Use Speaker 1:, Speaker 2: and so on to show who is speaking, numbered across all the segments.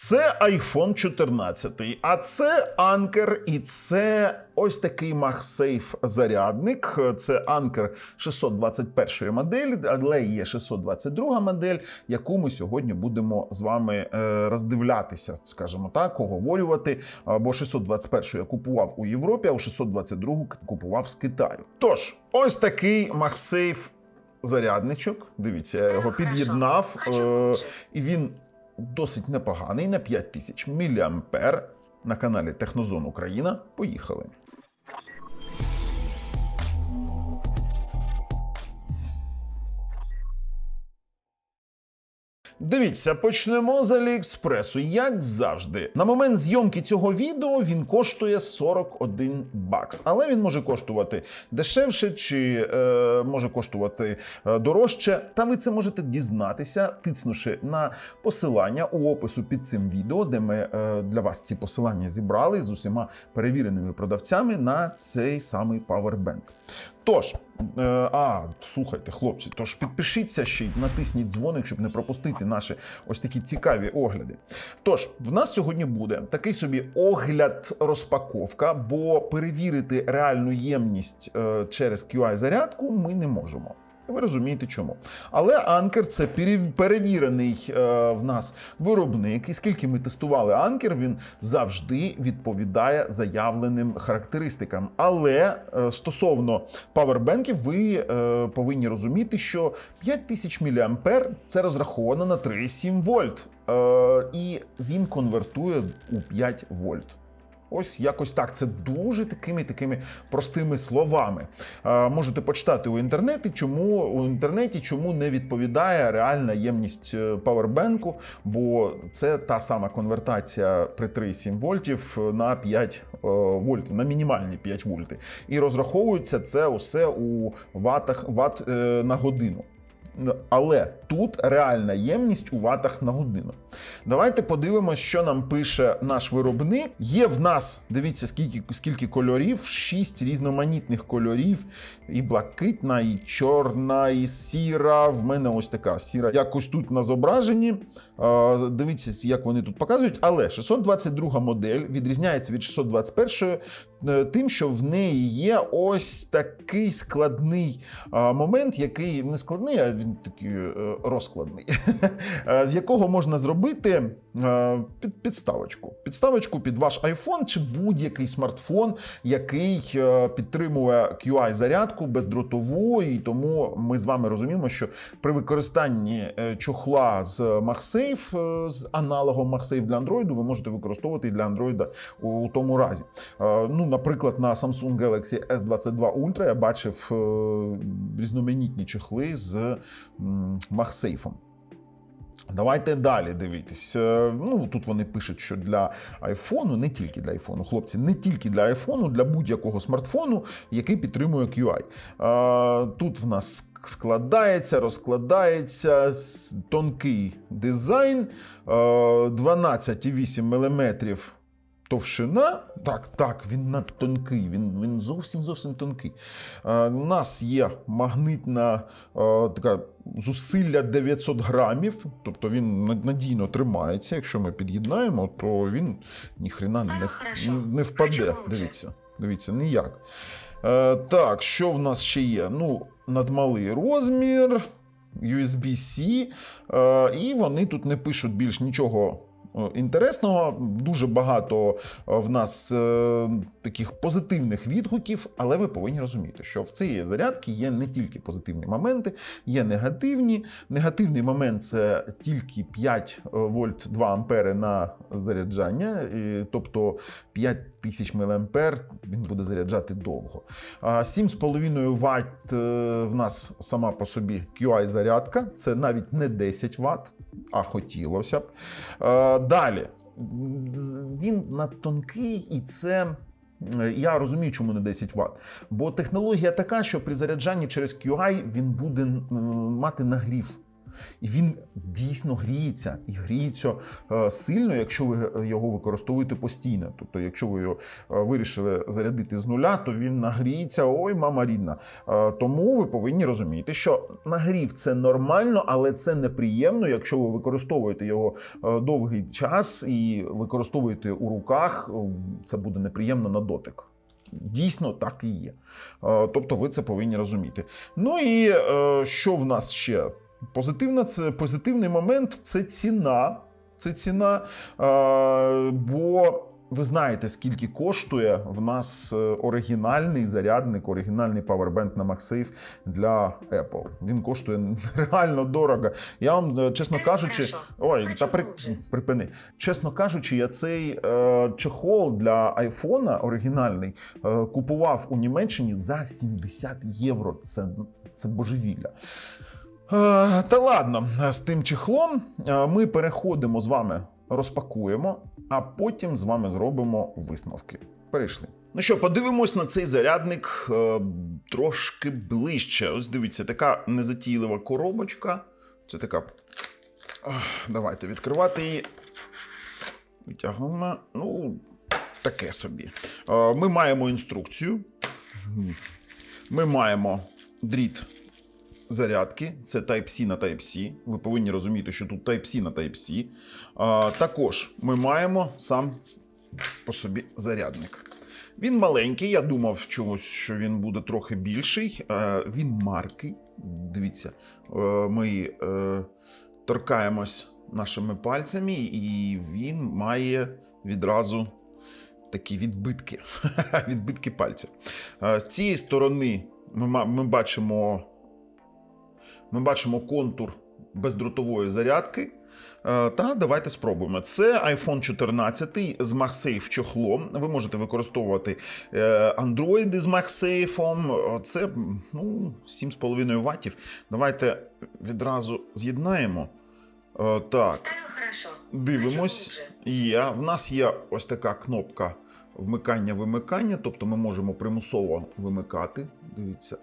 Speaker 1: Це iPhone 14, а це Anker, і це ось такий MagSafe зарядник. Це Anker 621 моделі, але є 622 модель, яку ми сьогодні будемо з вами е, роздивлятися, скажімо так, оговорювати. Бо 621 я купував у Європі, а у 622 купував з Китаю. Тож, ось такий MagSafe зарядничок. Дивіться, я його під'єднав, е, і він досить непоганий на 5000 мА на каналі Технозон Україна. Поїхали. Дивіться, почнемо з Аліекспресу, як завжди. На момент зйомки цього відео він коштує 41 бакс, але він може коштувати дешевше чи е, може коштувати е, дорожче. Та ви це можете дізнатися, тиснувши на посилання у опису під цим відео, де ми е, для вас ці посилання зібрали з усіма перевіреними продавцями на цей самий Powerbank. Тож, е, а, слухайте, хлопці, тож підпишіться ще й натисніть дзвоник, щоб не пропустити наші ось такі цікаві огляди. Тож, в нас сьогодні буде такий собі огляд розпаковка, бо перевірити реальну ємність е, через QI-зарядку ми не можемо. Ви розумієте чому. Але Анкер це перевірений е, в нас виробник. І скільки ми тестували Анкер, він завжди відповідає заявленим характеристикам. Але е, стосовно павербенків, ви е, повинні розуміти, що 5000 мА це розраховано на 3,7 вольт. І він конвертує у 5 вольт. Ось якось так. Це дуже такими такими простими словами. Е, можете почитати у інтернеті, чому у інтернеті чому не відповідає реальна ємність е, павербенку, бо це та сама конвертація при 3,7 вольтів на 5 е, вольт, на мінімальні 5 вольти. І розраховується це усе у ватах ват е, на годину. Але тут реальна ємність у ватах на годину. Давайте подивимось, що нам пише наш виробник. Є в нас, дивіться, скільки, скільки кольорів, шість різноманітних кольорів. І блакитна, і чорна, і сіра. В мене ось така сіра. Якось тут на зображенні. Дивіться, як вони тут показують. Але 622 модель відрізняється від 621 е, тим, що в неї є ось такий складний е, момент, який не складний, а він такий е, розкладний, е, з якого можна зробити е, під, підставочку. Підставочку під ваш iPhone чи будь-який смартфон, який е, підтримує QI-зарядку бездротову, і тому ми з вами розуміємо, що при використанні е, чохла з MagSafe, е, з аналогом MagSafe для Android, ви можете використовувати і для Android у, тому разі. Е, Ну, наприклад, на Samsung Galaxy S22 Ultra я бачив е, різноманітні чехли з м, MagSafe. Давайте далі дивитись. Е, Ну тут вони пишуть, що для айфону, не тільки для айфону, хлопці, не тільки для айфону, для будь-якого смартфону, який підтримує QI. Е, Тут в нас складається, розкладається тонкий дизайн, е, 12,8 мм Товщина, так, так, він надтонкий, він, він зовсім зовсім тонкий. Е, у нас є магнитна е, така зусилля 900 грамів, тобто він надійно тримається. Якщо ми під'єднаємо, то він ніхрена не, не впаде. Дивіться, дивіться, ніяк. Е, так, що в нас ще є? Ну, надмалий розмір, USB-C, е, і вони тут не пишуть більш нічого. Е, Інтересного, дуже багато е, в нас е, таких позитивних відгуків, але ви повинні розуміти, що в цієї зарядки є не тільки позитивні моменти, є негативні. Негативний момент це тільки 5 вольт 2 ампери на заряджання, тобто 5000 мА він буде заряджати довго. 7,5 Вт в нас сама по собі QI-зарядка, це навіть не 10 Вт, а хотілося б. Далі. Він надтонкий і це. Я розумію, чому не 10 Вт. Бо технологія така, що при заряджанні через QI він буде мати нагрів. І він дійсно гріється і гріється е, сильно, якщо ви його використовуєте постійно. Тобто, якщо ви його е, вирішили зарядити з нуля, то він нагріється. Ой, мама рідна. Е, Тому ви повинні розуміти, що нагрів це нормально, але це неприємно, якщо ви використовуєте його довгий час і використовуєте у руках, це буде неприємно на дотик. Дійсно, так і є. Тобто, ви це повинні розуміти. Ну і що в нас ще? Позитивна це позитивний момент це ціна. Це ціна, е, бо ви знаєте, скільки коштує в нас е, оригінальний зарядник, оригінальний павербенк на MagSafe для Apple. Він коштує реально дорого. Я вам, е, чесно кажучи, ой, та при, припини. Чесно кажучи, я цей е, чехол для айфона оригінальний е, купував у Німеччині за 70 євро. Це, це божевілля. Е, Та ладно, з тим чехлом е, ми переходимо з вами, розпакуємо, а потім з вами зробимо висновки. Перейшли. Ну що, подивимось на цей зарядник е, трошки ближче. Ось дивіться, така незатійлива коробочка. Це така. Давайте відкривати її. Витягнемо. Ну, таке собі. Е, Ми маємо інструкцію. Ми маємо дріт зарядки. Це Type-C на Type-C. Ви повинні розуміти, що тут Type-C на Type-C. Також ми маємо сам по собі зарядник. Він маленький, я думав чогось, що він буде трохи більший. Е, він маркий. Дивіться, е, ми е, торкаємось нашими пальцями, і він має відразу такі відбитки, відбитки пальців. З цієї сторони ми бачимо ми бачимо контур бездротової зарядки. Е, Та давайте спробуємо. Це iPhone 14 з MagSafe чохлом. Ви можете використовувати е, Android з MagSafe. Це ну, 7,5 ваттів. Давайте відразу з'єднаємо. Е, Так. Дивимось. Є. В нас є ось така кнопка вмикання-вимикання, тобто ми можемо примусово вимикати. Дивіться,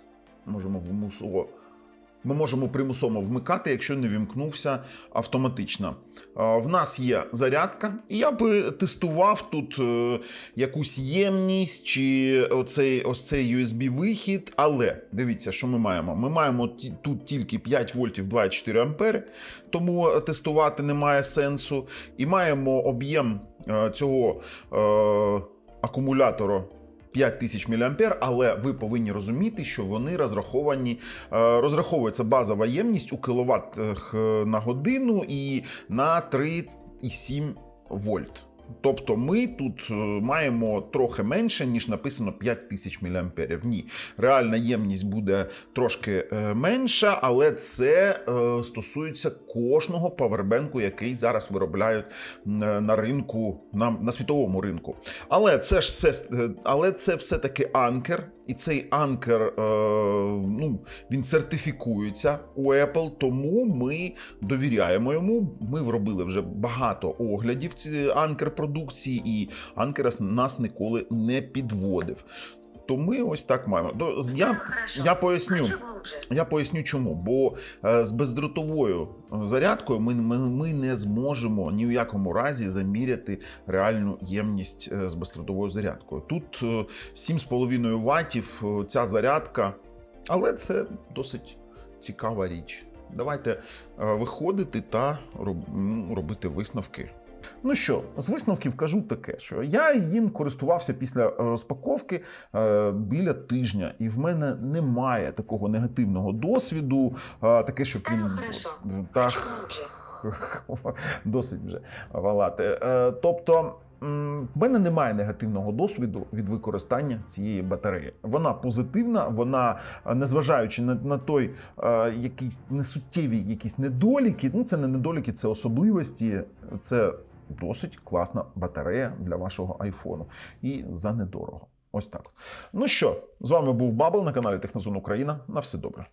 Speaker 1: можемо примусово. Ми можемо примусово вмикати, якщо не вімкнувся автоматично. В нас є зарядка, і я би тестував тут е, якусь ємність чи оцей, ось цей USB-вихід. Але дивіться, що ми маємо. Ми маємо тут тільки 5 вольтів 2,4 ампери, тому тестувати немає сенсу. І маємо об'єм е, цього е, акумулятора 5000 мА, але ви повинні розуміти, що вони розраховані, е, розраховується базова ємність у кВт на годину і на 3,7 вольт. Тобто ми тут е, маємо трохи менше, ніж написано 5000 мА. Ні, реальна ємність буде трошки е, менша, але це е, стосується кожного павербенку, який зараз виробляють на ринку, на, на світовому ринку. Але це ж все, але це все-таки анкер, і цей анкер е, ну, він сертифікується у Apple, тому ми довіряємо йому. Ми вробили вже багато оглядів ці анкер продукції, і анкер нас ніколи не підводив. То ми ось так маємо. Я, я поясню. Я поясню чому. Бо е, з бездротовою е, зарядкою ми, ми, ми не зможемо ні в якому разі заміряти реальну ємність е, з бездротовою зарядкою. Тут е, 7,5 ваттів е, ця зарядка, але це досить цікава річ. Давайте виходити та ну, робити висновки. Ну що, з висновків кажу таке, що я їм користувався після розпаковки е, біля тижня, і в мене немає такого негативного досвіду, е, таке, щоб він
Speaker 2: хорошо.
Speaker 1: та
Speaker 2: Хочу глубже.
Speaker 1: досить вже валати. Е, Тобто. В мене немає негативного досвіду від використання цієї батареї. Вона позитивна, вона, е, незважаючи на, на той е, якісь несуттєві якісь недоліки, ну це не недоліки, це особливості. Це досить класна батарея для вашого айфону. І за недорого. Ось так. Ну що, з вами був Бабл на каналі Технозон Україна. На все добре.